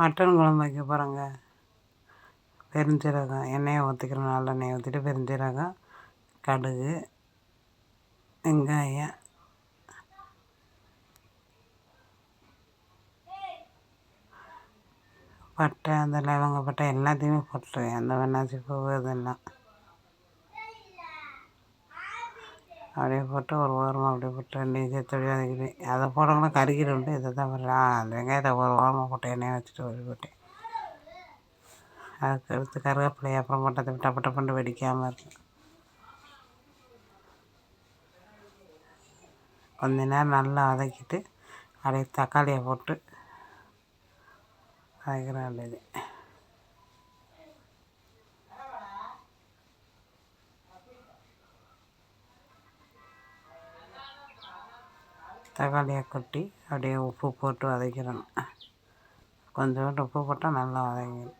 Mutton குழம்பு வைக்க போகிறோங்க பெருஞ்சீரகம் எண்ணெயை ஊற்றிக்கிறோம் நல்லெண்ணெயை ஊற்றிட்டு பெருஞ்சீரகம் கடுகு வெங்காயம். பட்டை அந்த லவங்க பட்டை எல்லாத்தையுமே போட்டுருவேன். அந்த வெண்ணாச்சி பூ இதெல்லாம் அப்படியே போட்டு ஒரு ஓரமாக அப்படியே போட்டு ரெண்டையும் சேர்த்து அப்படியே வதக்கிட்டு அதை போடணும்னா உண்டு இதை தான் போடுறேன். அந்த வெங்காயத்தை ஒரு ஓரமாக போட்டு எண்ணெயை வச்சுட்டு ஒரு போட்டேன் அதுக்கு அடுத்து கருவேப்பிலையை அப்புறம் போட்டு டப்பு டப்புன்னு வெடிக்காமல் இருக்கும். கொஞ்ச நேரம் நல்லா வதக்கிட்டு அப்படியே தக்காளியை போட்டு வதக்கிற வேண்டியது தக்காளியை கொட்டி அப்படியே உப்பு போட்டு வதக்கிடணும் கொஞ்சோண்டு உப்பு போட்டால் நல்லா வதங்கிடும்.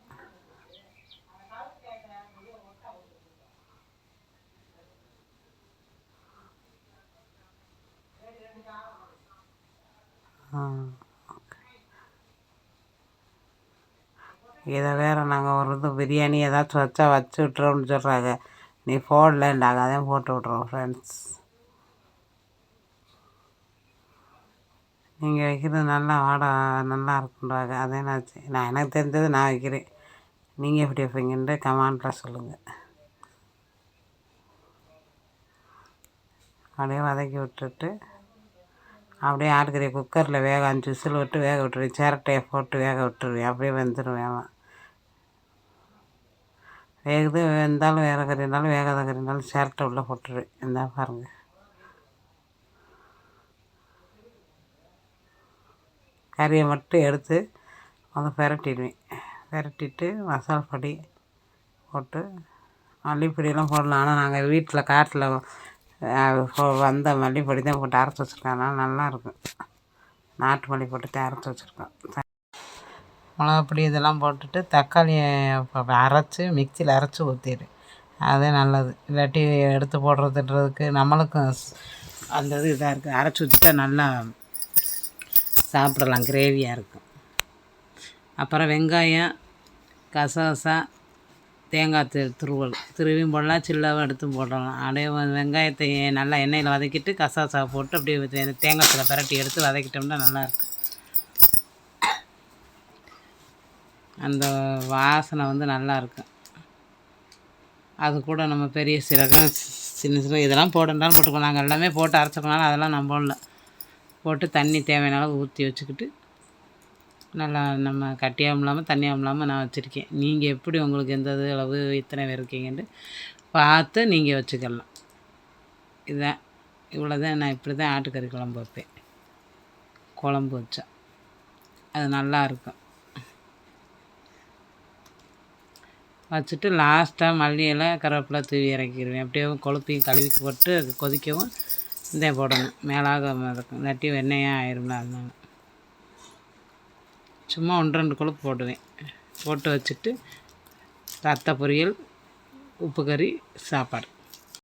இதை வேறு நாங்கள் ஒரு இது பிரியாணி ஏதாச்சும் வச்சா வச்சு விட்றோம்னு சொல்கிறாங்க நீ போடலன்றாங்க. அதையும் போட்டு விட்றோம் ஃப்ரெண்ட்ஸ் நீங்கள் வைக்கிறது நல்லா வாட நல்லா இருக்குன்றாங்க. அதே நான் நான் எனக்கு தெரிஞ்சது நான் வைக்கிறேன். நீங்கள் எப்படி வைப்பீங்கன்ட்டு கமாண்டில் சொல்லுங்கள் அப்படியே வதக்கி விட்டுட்டு அப்படியே ஆடுக்கிற குக்கரில் வேக அஞ்சு விசில் விட்டு வேக விட்டுருவேன் சேரட்டையை போட்டு வேக விட்டுருவேன் அப்படியே வெந்துடுவேன் வேகுது வெந்தாலும் வேறு கறி இருந்தாலும் வேகாத கறி இருந்தாலும் சேரட்டை உள்ளே போட்டுருவேன் இருந்தா பாருங்கள் கறியை மட்டும் எடுத்து அதை பெரட்டிடுவேன் பெரட்டிட்டு மசாலா பொடி போட்டு மல்லிப்பொடியெல்லாம் போடலாம். ஆனால் நாங்கள் வீட்டில் காட்டில் வந்த மல்லிப்பொடி தான் போட்டு அரைச்சி வச்சுருக்கேன் அதனால் நல்லாயிருக்கும் நாட்டு மல்லி போட்டு அரைச்சி வச்சுருக்கோம். மிளகாப்பொடி இதெல்லாம் போட்டுட்டு தக்காளியை அரைச்சி மிக்சியில் அரைச்சி ஊற்றிடு அதே நல்லது. இல்லாட்டி எடுத்து போடுறதுன்றதுக்கு நம்மளுக்கும் அந்த இது இதாக இருக்குது அரைச்சி ஊற்றிட்டா நல்லா சாப்பிடலாம் கிரேவியாக இருக்கும். அப்புறம் வெங்காயம் கசகசா தேங்காய் து துருவல். துருவியும் போடலாம் சில்லாவும் எடுத்தும் போடலாம். அப்படியே வெங்காயத்தை நல்லா எண்ணெயில் வதக்கிட்டு கசாசா போட்டு அப்படியே தேங்காய் சில பரட்டி எடுத்து வதக்கிட்டோம்னா நல்லாயிருக்கும். அந்த வாசனை வந்து நல்லாயிருக்கும். அது கூட நம்ம பெரிய சீரகம் சின்ன சின்ன இதெல்லாம் போட்டுருந்தாலும் போட்டுக்கோ நாங்கள் எல்லாமே போட்டு அரைச்சிக்கனாலும் அதெல்லாம் நம்ம போடல போட்டு தண்ணி தேவையான அளவு ஊற்றி வச்சுக்கிட்டு நல்லா நம்ம கட்டியாகவும் இல்லாமல் தண்ணியாகவும் இல்லாமல் நான் வச்சுருக்கேன். நீங்கள் எப்படி உங்களுக்கு எந்த இது அளவு இத்தனை பேர் இருக்கீங்கன்ட்டு பார்த்து நீங்கள் வச்சுக்கலாம். இதுதான் இவ்வளோ தான் நான் இப்படி தான் ஆட்டுக்கறி குழம்பு வைப்பேன். குழம்பு வச்சா. அது நல்லாயிருக்கும் வச்சுட்டு லாஸ்ட்டாக மல்லி இலை கருவேப்பிலை தூவி இறக்கிடுவேன். அப்படியே கொழுப்பி கழுவி போட்டு கொதிக்கவும் இதே போடணும். மேலாக இருக்கும் இல்லாட்டி வெண்ணெயாக ஆயிரும்ல அதனால. சும்மா ஒன்று ரெண்டு கொழுப்பு போடுவேன் போட்டு வச்சுட்டு ரத்த பொரியல் உப்பு கறி சாப்பாடு.